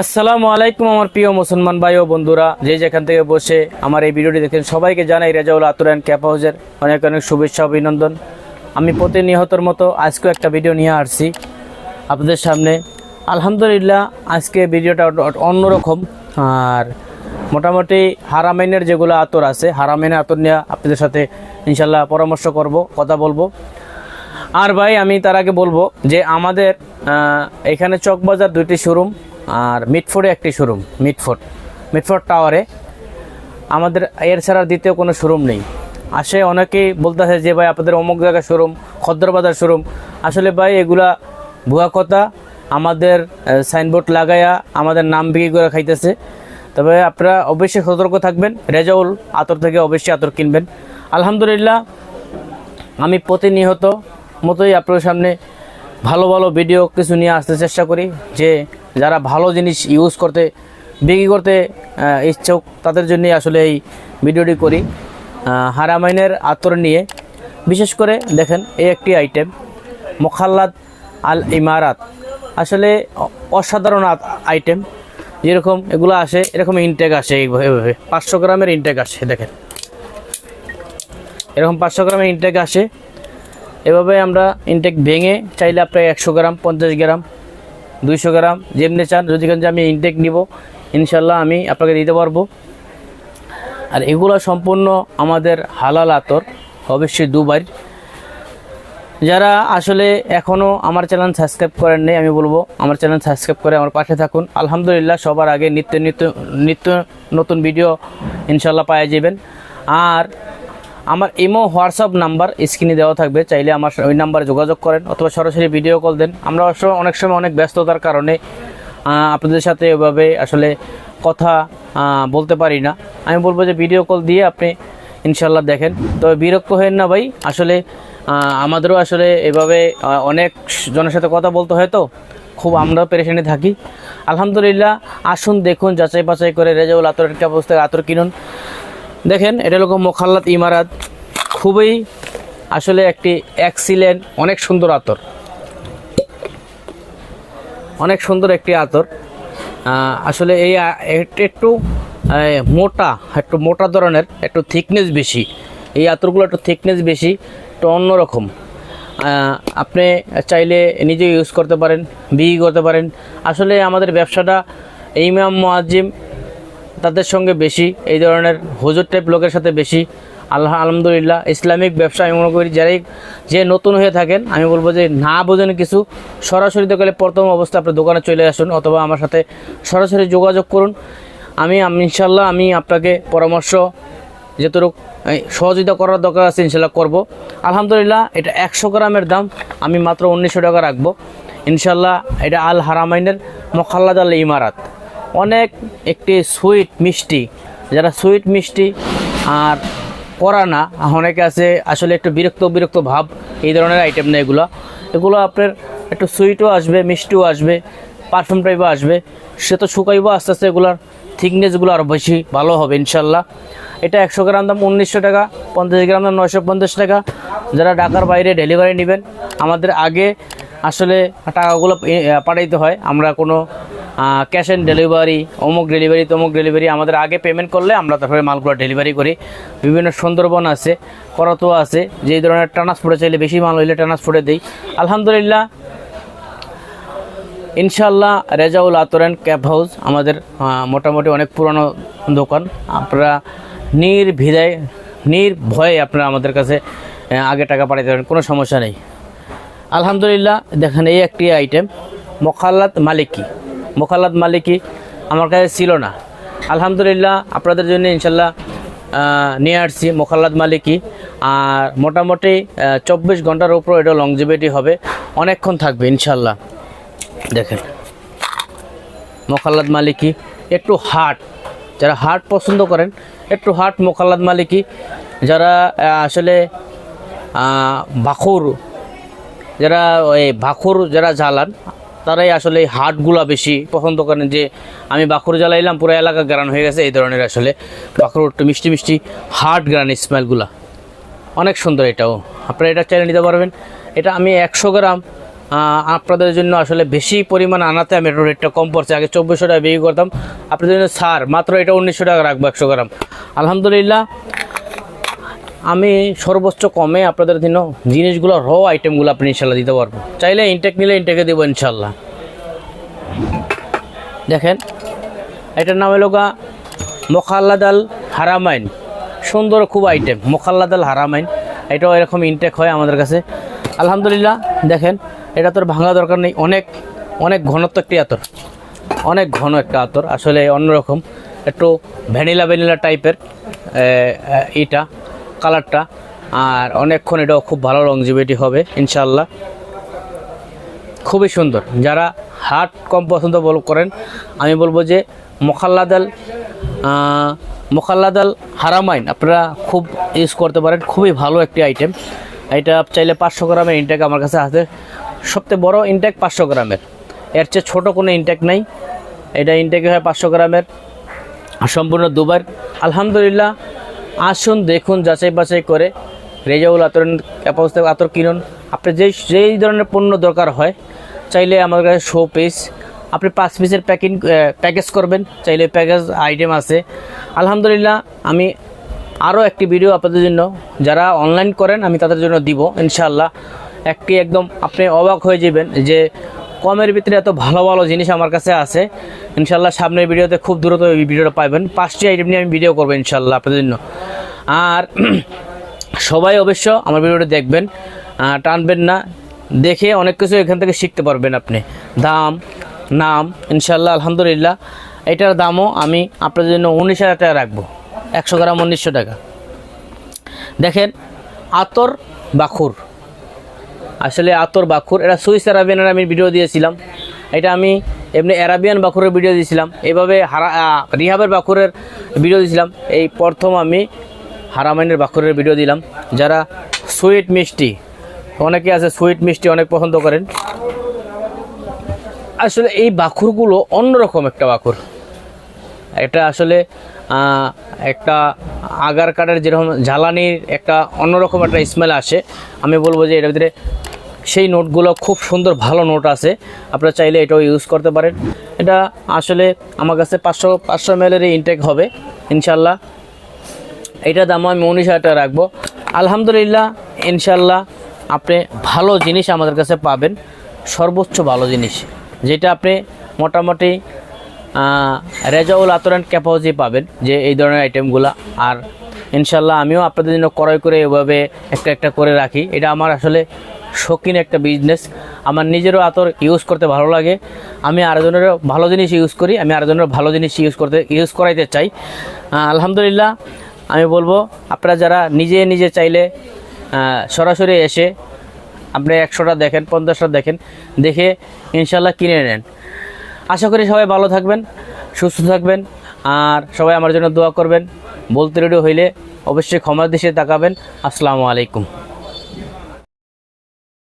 আসসালামু আলাইকুম আমার প্রিয় মুসলমান ভাই ও বন্ধুরা। যে যেখান থেকে বসে আমার এই ভিডিওটি দেখেন সবাইকে জানাই রেজাউল আতুরান ক্যাপ হাউজের অনেক অনেক শুভেচ্ছা, অভিনন্দন। আমি প্রতিনিয়তর মতো আজকেও একটা ভিডিও নিয়ে আসছি আপনাদের সামনে। আলহামদুলিল্লাহ, আজকে ভিডিওটা অন্যরকম। আর মোটামুটি হারামাইনের যেগুলো আতর আছে হারামাইনের আতর নিয়ে আপনাদের সাথে ইনশাল্লাহ পরামর্শ করব, কথা বলব। আর ভাই, আমি তার আগে বলব যে আমাদের এখানে চকবাজার দুইটি শোরুম। আর মিটফোর্ডে একটি শোরুম মিটফোর্ড মিটফোর্ড টাওয়ারে আমাদের এর ছাড়া দ্বিতীয় কোনো শোরুম নেই। আসে অনেকেই বলতেছে যে, ভাই, আপনাদের অমুক জায়গায় শোরুম খদ্দরবাজার শোরুম আসলে ভাই, এগুলা ভুয়া কথা। আমাদের সাইনবোর্ড লাগাইয়া আমাদের নাম বিক্রি করে খাইতেছে। তবে আপনারা অবশ্যই সতর্ক থাকবেন। রেজাউল আতর থেকে অবশ্যই আতর কিনবেন। আলহামদুলিল্লাহ, আমি প্রতিনিয়ত মতোই আপনার সামনে ভালো ভালো ভিডিও কিছু নিয়ে আসতে চেষ্টা করি যে যারা ভালো জিনিস ইউজ করতে, বিক্রি করতে ইচ্ছুক, তাদের জন্যই আসলে এই ভিডিওটি করি। হারামাইনের আতর নিয়ে। বিশেষ করে দেখেন, এই একটি আইটেম মোখাল্লাদ আল ইমারাত আসলে অসাধারণ আইটেম যেরকম এগুলো আসে, এরকম ইনটেক আসে এইভাবে পাঁচশো গ্রামের ইনটেক আসে, দেখেন। এরকম পাঁচশো গ্রামের ইনটেক আসে। এভাবে আমরা ইনটেক ভেঙে চাইলে আপনার একশো গ্রাম, পঞ্চাশ গ্রাম দুইশো গ্রাম, যেমনি চান যদি যে আমি ইনটেক নিব। ইনশাল্লাহ আমি আপনাকে দিতে পারব। আর এগুলো সম্পূর্ণ আমাদের হালাল আতর, অবশ্যই দুবার যারা আসলে এখনও আমার চ্যানেল সাবস্ক্রাইব করেন নাই, আমি বলব, আমার চ্যানেল সাবস্ক্রাইব করে আমার পাশে থাকুন। আলহামদুলিল্লাহ, সবার আগে নিত্য নিত্য নিত্য নতুন ভিডিও ইনশাল্লাহ পাওয়া যাবেন। আর আমার ইমো, হোয়াটসঅ্যাপ নাম্বার স্ক্রিনে দেওয়া থাকবে। চাইলে আমার ওই নাম্বারে যোগাযোগ করেন অথবা সরাসরি ভিডিও কল দেন। আমরা অনেক সময় অনেক ব্যস্ততার কারণে আপনাদের সাথে এভাবে আসলে কথা বলতে পারি না। আমি বলব যে ভিডিও কল দিয়ে আপনি ইনশাল্লাহ দেখেন। তবে বিরক্ত হয়েন না ভাই। আসলে আমাদেরও আসলে এভাবে অনেক জনের সাথে কথা বলতে হয় তো। খুব আমরাও পেরেশানি থাকি। আলহামদুলিল্লাহ, আসুন দেখুন যাচাই বাছাই করে রেজাউল আতরের থেকে আতর কিনুন। দেখেন, এটা হলো মোখাল্লাত ইমারাত। খুবই আসলে একটি অ্যাক্সিলেন্ট অনেক সুন্দর আতর। অনেক সুন্দর একটি আতর। আসলে এই একটু মোটা একটু মোটা ধরনের, একটু থিকনেস বেশি। এই আতরগুলো একটু থিকনেস বেশি, একটু অন্যরকম। আপনি চাইলে নিজে ইউজ করতে পারেন, বিক্রি করতে পারেন। আসলে আমাদের ব্যবসাটা ইমাম মোয়াজিম তাদের সঙ্গে বেশি এই ধরনের হুজুর টাইপ লোকের সাথে বেশি। আল্লাহ আলহামদুলিল্লাহ ইসলামিক ব্যবসা আমি মনে করি যারাই যে নতুন হয়ে থাকেন আমি বলব যে না বোঝেন কিছু সরাসরি দোকানে প্রথম অবস্থা আপনার দোকানে চলে আসুন অথবা আমার সাথে সরাসরি যোগাযোগ করুন। আমি ইনশাল্লাহ আমি আপনাকে পরামর্শ যতটুকু এই, সহযোগিতা করার দরকার আছে ইনশাল্লাহ করব। আলহামদুলিল্লাহ এটা একশো গ্রামের দাম আমি মাত্র উনিশশো টাকা রাখব। ইনশাল্লাহ এটা আল হারামাইনের মখাল্লাদ আল ইমারাত। অনেক একটি সুইট মিষ্টি। যারা সুইট মিষ্টি আর করা না, অনেকে আছে আসলে একটু বিরক্ত বিরক্ত ভাব, এই ধরনের আইটেম না এগুলো। এগুলো আপনার একটু সুইটও আসবে, মিষ্টিও আসবে পারফিউম টাইপও আসবে। সে তো শুকাইবো আস্তে আস্তে এগুলোর থিকনেসগুলো আরও বেশি ভালো হবে, ইনশাল্লাহ। এটা একশো গ্রাম দাম উনিশশো টাকা, পঞ্চাশ গ্রাম দাম নয়শো পঞ্চাশ টাকা। যারা ঢাকার বাইরে ডেলিভারি নেবেন, আমাদের আগে আসলে টাকাগুলো পাঠাইতে হয়। আমরা কোনো ক্যাশ অ্যান্ড ডেলিভারি অমুক ডেলিভারি তমুক ডেলিভারি আমাদের আগে পেমেন্ট করলে আমরা তারপরে মালগুলো ডেলিভারি করি। বিভিন্ন সুন্দরবন আছে করতো আছে যে ধরনের ট্রান্সপোর্টে চাইলে বেশি মাল হইলে ট্রান্সপোর্টে দিই। আলহামদুলিল্লাহ ইনশাল্লাহ রেজাউল আতরেন ক্যাব হাউস আমাদের মোটামুটি অনেক পুরনো দোকান। আপনারা নির্ভিদায় নির্ভয়ে আপনারা আমাদের কাছে আগে টাকা পাঠাতে পারেন, কোনো সমস্যা নেই। আলহামদুলিল্লাহ, দেখেন এই একটি আইটেম মোখাল্লাত মালিকি। মোখাল্লাত মালিকি আমার কাছে ছিল না। আলহামদুলিল্লাহ আপনাদের জন্য ইনশাল্লাহ নিয়ে আসছি মোখাল্লাত মালিকি। আর মোটামুটি চব্বিশ ঘণ্টার উপর এটা লংজিভিটি হবে। অনেকক্ষণ থাকবে ইনশাল্লাহ। দেখেন, মোখাল্লাদ মালিকি একটু হার্ট যারা হার্ট পছন্দ করেন, একটু হার্ট মোখাল্লাদ মালিকি। যারা আসলে বাখুর যারা, ওই ভাখুর যারা জ্বালান তারাই আসলে হাটগুলা বেশি পছন্দ করেন যে আমি বাখুর জ্বালাইলাম পুরো এলাকা গ্রান হয়ে গেছে, এই ধরনের আসলে বাখুর একটু মিষ্টি মিষ্টি হাট গ্রান স্মেলগুলা অনেক সুন্দর এটাও আপনারা এটা চাইলে নিতে পারবেন। এটা আমি একশো গ্রাম আপনাদের জন্য আসলে বেশি পরিমাণ আনাতে আমি একটু রেটটা কম পড়ছে। আগে চব্বিশশো টাকা বিক্রি করতাম, আপনাদের জন্য সার মাত্র এটা উনিশশো টাকা রাখব একশো গ্রাম। আলহামদুলিল্লাহ আমি সর্বোচ্চ কমে আপনাদের জন্য জিনিসগুলো র আইটেমগুলো আপনি ইনশাল্লাহ দিতে পারব চাইলে ইনটেক নিলে ইনটেকে দেবো ইনশাল্লাহ। দেখেন, এটার নাম হলো গা মোখাল্লাদ আল হারামাইন। সুন্দর খুব আইটেম মোখাল্লাদ আল হারামাইন। এটাও এরকম ইনটেক হয় আমাদের কাছে। আলহামদুলিল্লাহ, দেখেন, এটা তোর ভাঙা দরকার নেই। অনেক অনেক ঘনত্ব একটি আতর। অনেক ঘন একটা আতর। আসলে অন্যরকম, একটু ভ্যানিলা ভ্যানিলা টাইপের এটা কালারটা। আর অনেকক্ষণ এটাও খুব ভালো লংজিবিটি হবে ইনশাল্লাহ খুবই সুন্দর। যারা হার্ট কম পছন্দ বল করেন, আমি বলব যে মোখাল্লাদাল মোখাল্লাদাল হারামাইন আপনারা খুব ইউজ করতে পারেন। খুবই ভালো একটি আইটেম এটা চাইলে পাঁচশো গ্রামের ইনটেক আমার কাছে আছে। সবচেয়ে বড় ইনটেক পাঁচশো গ্রামের। এর চেয়ে ছোটো কোনো ইনটেক নাই। এটা ইনটেক হয় পাঁচশো গ্রামের। সম্পূর্ণ দুবার। আলহামদুলিল্লাহ আসুন, দেখুন, যাচাই বাছাই করে রেজাউল আতর ক্যাপাস থেকে আতর কিনুন। আপনি যেই যেই ধরনের পণ্য দরকার হয়, চাইলে আমার কাছে শো পিস আপনি পাঁচ পিসের প্যাকিং প্যাকেজ করবেন, চাইলে প্যাকেজ আইটেম আছে। আলহামদুলিল্লাহ, আমি আরও একটি ভিডিও আপনাদের জন্য, যারা অনলাইন করেন, আমি তাদের জন্য দিব ইনশাল্লাহ একটি একদম আপনি অবাক হয়ে যাবেন যে কমের ভিতরে এত ভালো ভালো জিনিস আমার কাছে আছে। ইনশাল্লাহ সামনের ভিডিওতে খুব দ্রুত এই ভিডিওটা পাবেন। পাঁচটি আইটেম নিয়ে আমি ভিডিও করব ইনশাল্লাহ আপনাদের জন্য। আর সবাই অবশ্য আমার ভিডিওটা দেখবেন টানবেন না। দেখে অনেক কিছু এখান থেকে শিখতে পারবেন আপনি। দাম, নাম ইনশাল্লাহ আলহামদুলিল্লাহ। এটার দামও আমি আপনাদের জন্য উনিশ হাজার টাকা রাখব। একশো গ্রাম উনিশশো টাকা। দেখেন, আতর বাখুর। আসলে আতর বাখুর, এটা সুইস অ্যারাবিয়ানের আমি ভিডিও দিয়েছিলাম। এটা আমি এমনি অ্যারাবিয়ান বাখুরের ভিডিও দিয়েছিলাম। এইভাবে হারা রিহাবের বাখুরের ভিডিও দিয়েছিলাম। এই প্রথম আমি হারামাইনের বাখুরের ভিডিও দিলাম। যারা সুইট মিষ্টি, অনেকে আছে সুইট মিষ্টি অনেক পছন্দ করেন। আসলে এই বাখুরগুলো অন্যরকম একটা বাখুর এটা আসলে একটা আগার কাঠের যেরকম জ্বালানির একটা অন্যরকম একটা স্মেল আসে। আমি বলব যে এটার ভিতরে সেই নোটগুলো খুব সুন্দর ভালো নোট আছে। আপনারা চাইলে এটাও ইউজ করতে পারেন। এটা আসলে আমার কাছে পাঁচশো পাঁচশো এমএলের ইনটেক হবে। ইনশাল্লাহ এটা দাম আমি উনিশ হাজার টাকা রাখব। আলহামদুলিল্লাহ ইনশাল্লাহ আপনি ভালো জিনিস আমাদের কাছে পাবেন, সর্বোচ্চ ভালো জিনিস, যেটা আপনি মোটামুটি রেজাউল আতরান ক্যাপাউজি পাবেন যে এই ধরনের আইটেমগুলো আর ইনশাল্লাহ আমিও আপনাদের জন্য ক্রয় করে এভাবে একটা একটা করে রাখি। এটা আমার আসলে শৌখিন একটা বিজনেস আমার নিজেরও আতর ইউজ করতে ভালো লাগে। আমি আরেকজনেরও ভালো জিনিস ইউজ করি, আমি আরেকজনেরও ভালো জিনিস ইউজ করতে ইউজ করাইতে চাই। আলহামদুলিল্লাহ আমি বলব, আপনারা যারা নিজে নিজে চাইলে সরাসরি এসে আপনি একশোটা দেখেন, পঞ্চাশটা দেখেন, দেখে ইনশাল্লাহ কিনে নেন। আশা করি সবাই ভালো থাকবেন, সুস্থ থাকবেন, আর সবাই আমার জন্য দোয়া করবেন। বলতে রেডিও হইলে অবশ্যই ক্ষমার দেশে তাকাবেন। আসসালামু আলাইকুম।